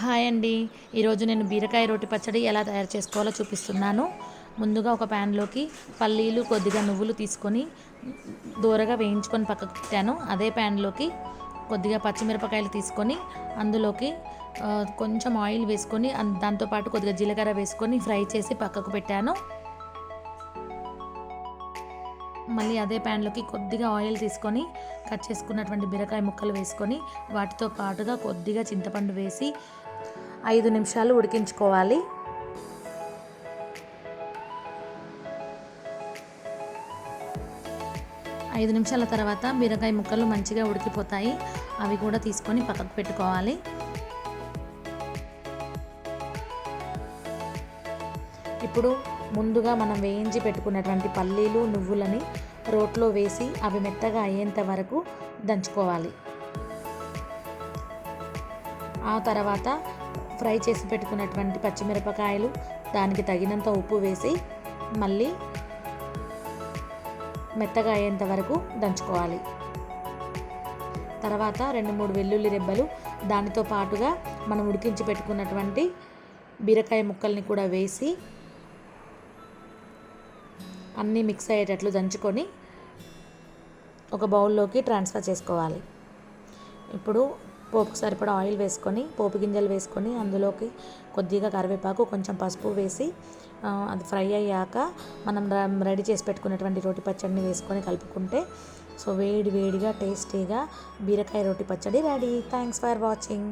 Hi అండి. ఈరోజు నేను బీరకాయ రోటి పచ్చడి ఎలా తయారు చేసుకోవాలో చూపిస్తున్నాను. ముందుగా ఒక ప్యాన్లోకి పల్లీలు కొద్దిగా నువ్వులు తీసుకొని దూరగా వేయించుకొని పక్కకు పెట్టాను. అదే ప్యాన్లోకి కొద్దిగా పచ్చిమిరపకాయలు తీసుకొని అందులోకి కొంచెం ఆయిల్ వేసుకొని దాంతోపాటు కొద్దిగా జీలకర్ర వేసుకొని ఫ్రై చేసి పక్కకు పెట్టాను. మళ్ళీ అదే ప్యాన్లోకి కొద్దిగా ఆయిల్ తీసుకొని కట్ చేసుకున్నటువంటి బీరకాయ ముక్కలు వేసుకొని వాటితో పాటుగా కొద్దిగా చింతపండు వేసి ఐదు నిమిషాలు ఉడికించుకోవాలి. ఐదు నిమిషాల తర్వాత బీరకాయ ముక్కలు మంచిగా ఉడికిపోతాయి. అవి కూడా తీసుకొని పక్కకు పెట్టుకోవాలి. ఇప్పుడు ముందుగా మనం వేయించి పెట్టుకున్నటువంటి పల్లీలు నువ్వులని రోట్లో వేసి అవి మెత్తగా అయ్యేంత వరకు దంచుకోవాలి. ఆ తర్వాత ఫ్రై చేసి పెట్టుకున్నటువంటి పచ్చిమిరపకాయలు దానికి తగినంత ఉప్పు వేసి మళ్ళీ మెత్తగా అయ్యేంత వరకు దంచుకోవాలి. తర్వాత రెండు మూడు వెల్లుల్లి రెబ్బలు దానితో పాటుగా మనం ఉడికించి పెట్టుకున్నటువంటి బీరకాయ ముక్కల్ని కూడా వేసి అన్నీ మిక్స్ అయ్యేటట్లు దంచుకొని ఒక బౌల్లోకి ట్రాన్స్ఫర్ చేసుకోవాలి. ఇప్పుడు పోపుకు సరిపడా ఆయిల్ వేసుకొని పోపు గింజలు వేసుకొని అందులోకి కొద్దిగా కరివేపాకు కొంచెం పసుపు వేసి అది ఫ్రై అయ్యాక మనం రెడీ చేసి పెట్టుకున్నటువంటి రోటి పచ్చడిని వేసుకొని కలుపుకుంటే సో వేడి వేడిగా టేస్టీగా బీరకాయ రోటి పచ్చడి రెడీ. Thanks for watching